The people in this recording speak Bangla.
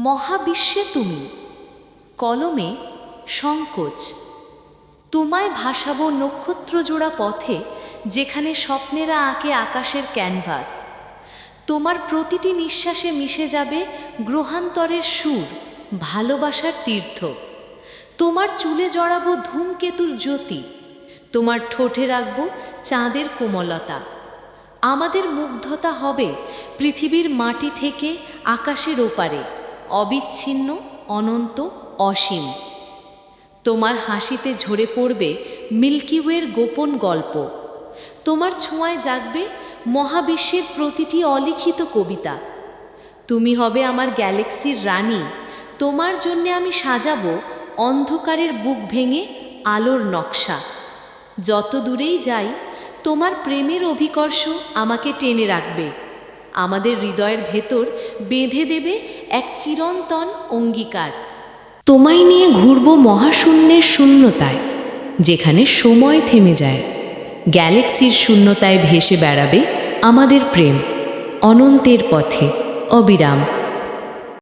মহাবিশ্বে তুমি। কলমে সংকোচ। তোমায় ভাসাবো নক্ষত্রজোড়া পথে, যেখানে স্বপ্নেরা আঁকে আকাশের ক্যানভাস। তোমার প্রতিটি নিঃশ্বাসে মিশে যাবে গ্রহান্তরের সুর, ভালোবাসার তীর্থ। তোমার চুলে জড়াবো ধূমকেতুর জ্যোতি। তোমার ঠোঁটে রাখব চাঁদের কোমলতা। আমাদের মুগ্ধতা হবে পৃথিবীর মাটি থেকে আকাশের ওপারে। অবিচ্ছিন্ন, অনন্ত, অসীম। তোমার হাসিতে ঝরে পড়বে মিল্কিওয়ের গোপন গল্প। তোমার ছোঁয়ায় জাগবে মহাবিশ্বের প্রতিটি অলিখিত কবিতা। তুমি হবে আমার গ্যালাক্সির রানী, তোমার জন্যে আমি সাজাবো অন্ধকারের বুক ভেঙে আলোর নকশা। যত দূরেই যাই, তোমার প্রেমের অভিকর্ষ আমাকে টেনে রাখবে। আমাদের হৃদয়ের ভেতর বেঁধে দেবে এক চিরন্তন অঙ্গীকার। তোমায় নিয়ে ঘুরব মহাশূন্যের শূন্যতায়, যেখানে সময় থেমে যায়। গ্যালেক্সির শূন্যতায় ভেসে বেড়াবে আমাদের প্রেম, অনন্তের পথে অবিরাম।